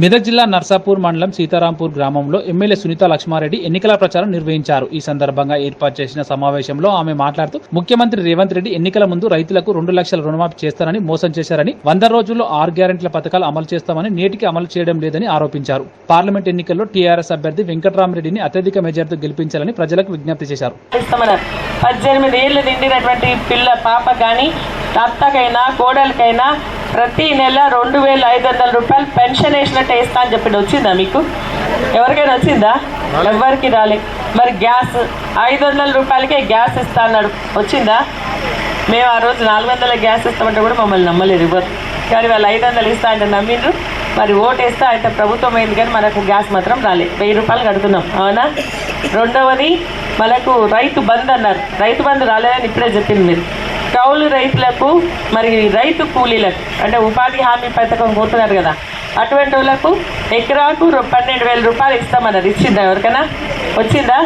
మెదక్ జిల్లా నర్సాపూర్ మండలం సీతారాంపూర్ గ్రామంలో ఎమ్మెల్యే సునీత లక్ష్మారెడ్డి ఎన్నికల ప్రచారం నిర్వహించారు. ఈ సందర్భంగా ఏర్పాటు చేసిన సమావేశంలో ఆమె మాట్లాడుతూ ముఖ్యమంత్రి రేవంత్ రెడ్డి ఎన్నికల ముందు రైతులకు రెండు లక్షల రుణమాఫీ చేస్తారని మోసం చేశారని వంద రోజుల్లో ఆరు గ్యారెంటీల పథకాలు అమలు చేస్తామని నేటికి అమలు చేయడం లేదని ఆరోపించారు. పార్లమెంట్ ఎన్నికల్లో టీఆర్ఎస్ అభ్యర్థి వెంకటరామరెడ్డిని అత్యధిక మెజార్టీతో గెలిపించాలని ప్రజలకు విజ్ఞప్తి చేశారు. పద్దెనిమిది ఏళ్ళు నిండినటువంటి పిల్ల పాప కానీ అత్తకైనా కోడలికైనా ప్రతి నెల రెండు వేల ఐదు వందల రూపాయలు పెన్షన్ వేసినట్టు వేస్తా అని చెప్పి వచ్చిందా మీకు? ఎవరికైనా వచ్చిందా ఎవరికి రాలే. మరి గ్యాస్ ఐదు వందల రూపాయలకే గ్యాస్ ఇస్తా అన్నాడు. వచ్చిందా? మేము ఆ రోజు నాలుగు వందల గ్యాస్ ఇస్తామంటే కూడా మమ్మల్ని నమ్మలేదు ఇవ్వరు. కానీ వాళ్ళు ఐదు వందలు ఇస్తా అంటే నమ్మిండ్రు. మరి ఓటేస్తే అయితే ప్రభుత్వం అయింది కానీ మనకు గ్యాస్ మాత్రం రాలే. వెయ్యి రూపాయలు కడుతున్నాం. అవునా? రెండవది మనకు రైతు బంద్ అన్నారు. రైతు బంద్ రాలేదని ఇప్పుడే చెప్పింది మీరు. కౌలు రైతులకు మరి రైతు కూలీలకు అంటే ఉపాధి హామీ పథకం పోతున్నారు కదా అటువంటి వాళ్ళకు ఎకరాకు పన్నెండు వేల రూపాయలు ఇస్తామన్నారు. ఇచ్చిందా ఎవరికైనా? వచ్చిందా?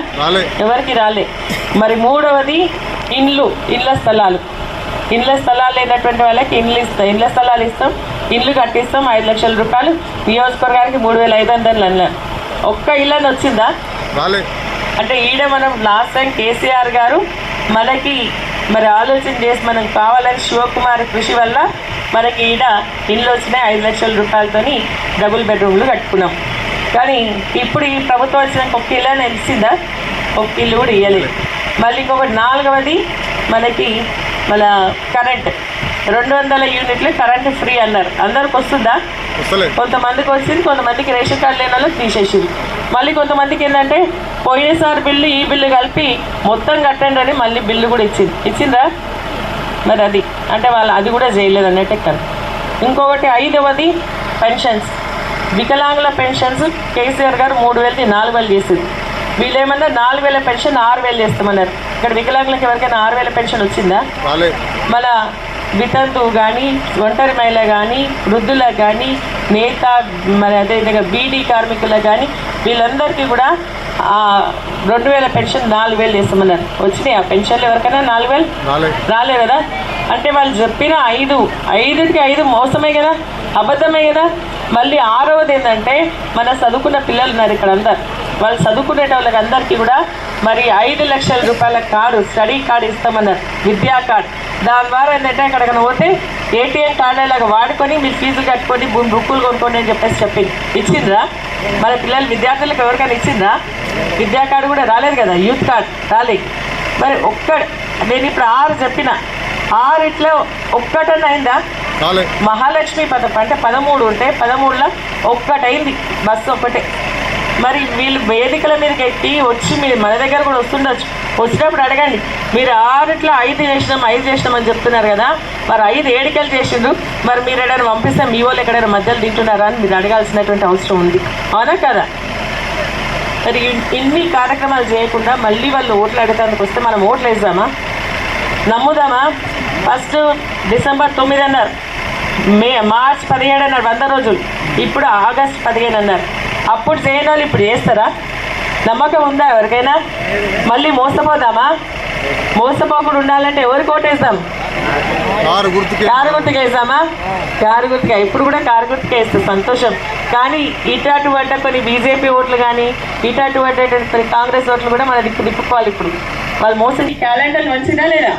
ఎవరికి రాలే. మరి మూడవది ఇండ్లు ఇళ్ళ స్థలాలు. ఇండ్ల స్థలాలు లేనటువంటి వాళ్ళకి ఇండ్లు ఇస్తాం ఇండ్ల స్థలాలు ఇస్తాం ఇండ్లు కట్టిస్తాం ఐదు లక్షల రూపాయలు. నియోజకవర్గానికి మూడు వేల ఐదు వందలు అన్నారు ఒక్క ఇల్లని వచ్చిందా? రాలే. అంటే ఈడ మనం లాస్ట్ టైం కేసీఆర్ గారు మనకి మరి ఆలోచన చేసి మనం కావాలని శివకుమార్ కృషి వల్ల మనకి ఈడ ఇల్లు వచ్చినాయి ఐదు లక్షల రూపాయలతోని డబుల్ బెడ్రూమ్లు కట్టుకున్నాం. కానీ ఇప్పుడు ఈ ప్రభుత్వం వచ్చినాక ఒక్క ఇల్లు అని తెలిసిందా ఒక్క ఇల్లు కూడా ఇవ్వలేదు మళ్ళీ ఇంకొకటి నాలుగవది మనకి మన కరెంట్. రెండు వందల యూనిట్లు కరెంట్ ఫ్రీ అన్నారు. అందరికి వస్తుందా? కొంతమందికి వచ్చింది కొంతమందికి రేషన్ కార్డు లేని వాళ్ళకి తీసేసింది. మళ్ళీ కొంతమందికి ఏంటంటే పోయినసారి బిల్లు ఈ బిల్లు కలిపి మొత్తం కట్టండి అని మళ్ళీ బిల్లు కూడా ఇచ్చింది. ఇచ్చిందా? మరి అది. అంటే వాళ్ళు అది కూడా చేయలేదు అన్నట్టే కదా ఇంకొకటి ఐదవది పెన్షన్స్. వికలాంగుల పెన్షన్స్ కేసీఆర్ గారు మూడు వేలది నాలుగు వేలు చేసింది. వీళ్ళు ఏమన్నా నాలుగు వేల పెన్షన్ ఆరు వేలు చేస్తామన్నారు. ఇక్కడ వికలాంగులకు ఎవరికైనా ఆరు వేల పెన్షన్ వచ్చిందా? రాలే మన వితంతు కానీ ఒంటరి మహిళ కానీ వృద్ధులకు కానీ నేత మరి అదేవిధంగా బీడీ కార్మికులకు కానీ వీళ్ళందరికీ కూడా ఆ, రెండు వేల పెన్షన్ నాలుగు వేలు చేస్తామన్నారు వచ్చినాయి ఆ పెన్షన్లు ఎవరికైనా? నాలుగు వేలు? రాలే. రాలే కదా. అంటే వాళ్ళు చెప్పిన ఐదు ఐదుకి ఐదు మోసమే కదా అబద్ధమే కదా. మళ్ళీ ఆరవది ఏంటంటే మన చదువుకున్న పిల్లలు ఉన్నారు ఇక్కడ అందరు. వాళ్ళు చదువుకునే వాళ్ళకి అందరికీ కూడా మరి ఐదు లక్షల రూపాయల కార్డు స్టడీ కార్డు ఇస్తామన్నారు విద్యా కార్డు. దాని ద్వారా ఏంటంటే అక్కడికి పోతే ఏటీఎం కార్డు అలాగా వాడుకొని మీరు ఫీజు కట్టుకొని బు- బుక్కులు కొనుక్కోండి అని చెప్పేసి చెప్పింది. ఇచ్చిండ్రా? మన పిల్లలు విద్యార్థులకు ఎవరికైనా ఇచ్చిందా విద్యా కార్డు కూడా రాలేదు కదా యూత్ కార్డు రాలేదు. మరి ఒక్క నేను ఇప్పుడు ఆరు చెప్పిన ఆరిట్లో ఒక్కటన్నా అయిందా? మహాలక్ష్మి పథకం అంటే పదమూడు ఉంటే పదమూడులో ఒక్కటైంది బస్సు ఒక్కటే. మరి వీళ్ళు వేదికల మీదకి ఎక్కి వచ్చి మీరు మన దగ్గర కూడా వస్తుండొచ్చు. వచ్చినప్పుడు అడగండి మీరు ఆరిట్లో ఐదు చేసినాం ఐదు చేసినాం అని చెప్తున్నారు కదా మరి ఐదు ఏడికలు చేసిండ్రు మరి మీరు ఎక్కడైనా పంపిస్తే మీ వాళ్ళు ఎక్కడైనా మధ్యలో తింటున్నారా అని మీరు అడగాల్సినటువంటి అవసరం ఉంది. అవునా కదా? మరి ఇన్ని కార్యక్రమాలు చేయకుండా మళ్ళీ వాళ్ళు ఓట్లు అడగడానికి వస్తే మనం ఓట్లు వేద్దామా? నమ్ముదామా? ఫస్ట్ డిసెంబర్ తొమ్మిది అన్నారు. మే మార్చ్ పదిహేడు అన్నారు వంద రోజులు. ఇప్పుడు ఆగస్ట్ పదిహేను అన్నారు. అప్పుడు చేయని వాళ్ళు ఇప్పుడు చేస్తారా? నమ్మకం ఉందా ఎవరికైనా? మళ్ళీ మోసపోదామా? మోసపోకుండా ఉండాలంటే ఎవరికి ఓటేస్తాం కారు గుర్తుకి. కారు గుర్తుకు వేసామా కారు గుర్తుగా ఇప్పుడు కూడా కారు గుర్తుకే వేస్తాం సంతోషం. కానీ ఇటాటు పడ్డ కొన్ని బీజేపీ ఓట్లు కానీ ఇటాటు పడ్డటువంటి కొన్ని కాంగ్రెస్ ఓట్లు కూడా మన దిక్కు తిప్పుకోవాలి ఇప్పుడు. వాళ్ళు మోసం క్యాలెండర్ మంచిదా లేదా?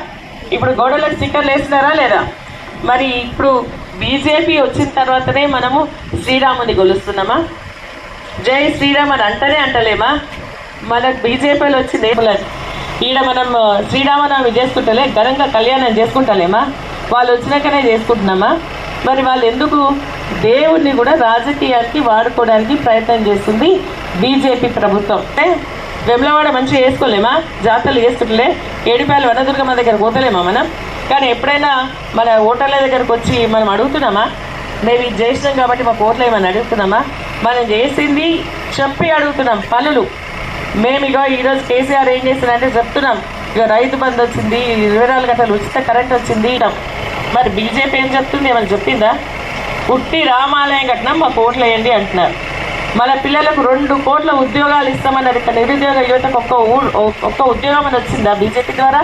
ఇప్పుడు గోడలకు స్టిక్కర్లు వేస్తున్నారా లేదా? మరి ఇప్పుడు బీజేపీ వచ్చిన తర్వాతనే మనము శ్రీరాముని గొలుస్తున్నామా? జై శ్రీరామ్ అని అంటనే అంటలేమా? మనకు బీజేపీలో వచ్చింది ఏమలేదు ఈడ మనం ఆ, శ్రీరామనవమి చేసుకుంటలే ఘనంగా కళ్యాణం చేసుకుంటలేమా? వాళ్ళు వచ్చినాకనే చేసుకుంటున్నామా? మరి వాళ్ళు ఎందుకు దేవుణ్ణి కూడా రాజకీయానికి వాడుకోవడానికి ప్రయత్నం చేస్తుంది బీజేపీ ప్రభుత్వం. అంటే వెమ్లవాడ మంచిగా వేసుకోలేమా జాతరలు వేసుకుంటలే ఏడిపాయలు వనదుర్గమ్మ దగ్గర పోతలేమా మనం? కానీ ఎప్పుడైనా మన ఓటర్ల దగ్గరకు వచ్చి మనం అడుగుతున్నామా? మేము ఇది చేసినాం కాబట్టి మాకు ఓట్లేమని అడుగుతున్నామా? మనం చేసింది చెప్పి అడుగుతున్నాం పనులు. మేము ఇక ఈరోజు కేసీఆర్ ఏం చేసిందంటే చెప్తున్నాం ఇక రైతు బంధు వచ్చింది ఇరవై నాలుగు గంటలు ఉచిత కరెంట్ వచ్చింది మరి బీజేపీ ఏం చెప్తుంది ఏమైనా చెప్పిందా? ఉట్టి రామాలయం కట్టినాం మాకు ఓట్లు వేయండి అంటున్నారు. మన పిల్లలకు రెండు కోట్ల ఉద్యోగాలు ఇస్తామన్నారు ఇక్కడ నిరుద్యోగ యువతకు ఒక్క ఊ- ఒక్క ఉద్యోగం అని వచ్చిందా బీజేపీ ద్వారా?